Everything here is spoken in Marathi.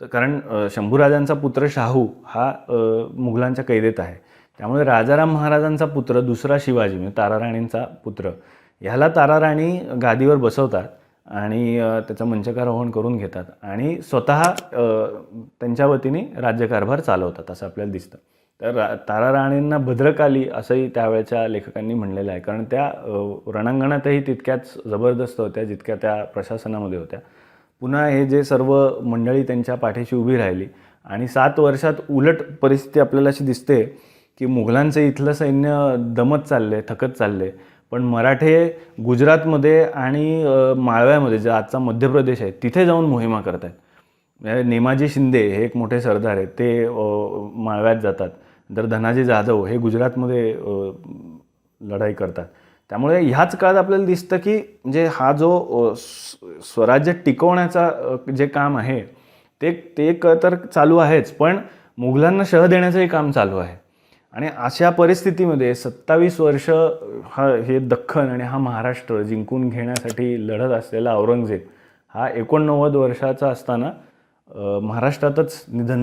तर कारण शंभूराजांचा पुत्र शाहू हा मुघलांच्या कैदेत आहे. त्यामुळे राजाराम महाराजांचा पुत्र दुसरा शिवाजी म्हणजे ताराराणींचा पुत्र ह्याला ताराराणी गादीवर बसवतात आणि त्याचं मंचकारोहण करून घेतात आणि स्वतः त्यांच्या वतीने राज्यकारभार चालवतात असं आपल्याला दिसतं. तर रा ताराराणींना भद्रकाली असंही त्यावेळच्या लेखकांनी म्हणलेलं आहे. कारण त्या रणांगणातही तितक्याच जबरदस्त होत्या जितक्या त्या प्रशासनामध्ये होत्या. पुन्हा हे जे सर्व मंडळी त्यांच्या पाठीशी उभी राहिली आणि सात वर्षात उलट परिस्थिती आपल्याला अशी दिसते की मुघलांचं इथलं सैन्य दमत चालले थकत चालले पण मराठे गुजरातमध्ये आणि माळव्यामध्ये जे आजचा मध्य प्रदेश आहे तिथे जाऊन मोहिमा करत आहेत नेमाजी शिंदे हे एक मोठे सरदार आहेत. ते माळव्यात जातात. तर धनाजी जाधव हे गुजरातमध्ये लढाई करतात. त्यामुळे ह्याच काळात आपल्याला दिसतं की म्हणजे हा जो स्वराज्य टिकवण्याचा जे काम आहे ते ते क तर चालू आहेच पण मुघलांना शह देण्याचंही काम चालू आहे. आणि अशा परिस्थितीमध्ये सत्तावीस वर्ष हा हे दख्खन आणि हा महाराष्ट्र जिंकून घेण्यासाठी लढत असलेला औरंगजेब हा एकोणनव्वद वर्षाचा असताना महाराष्ट्रातच निधन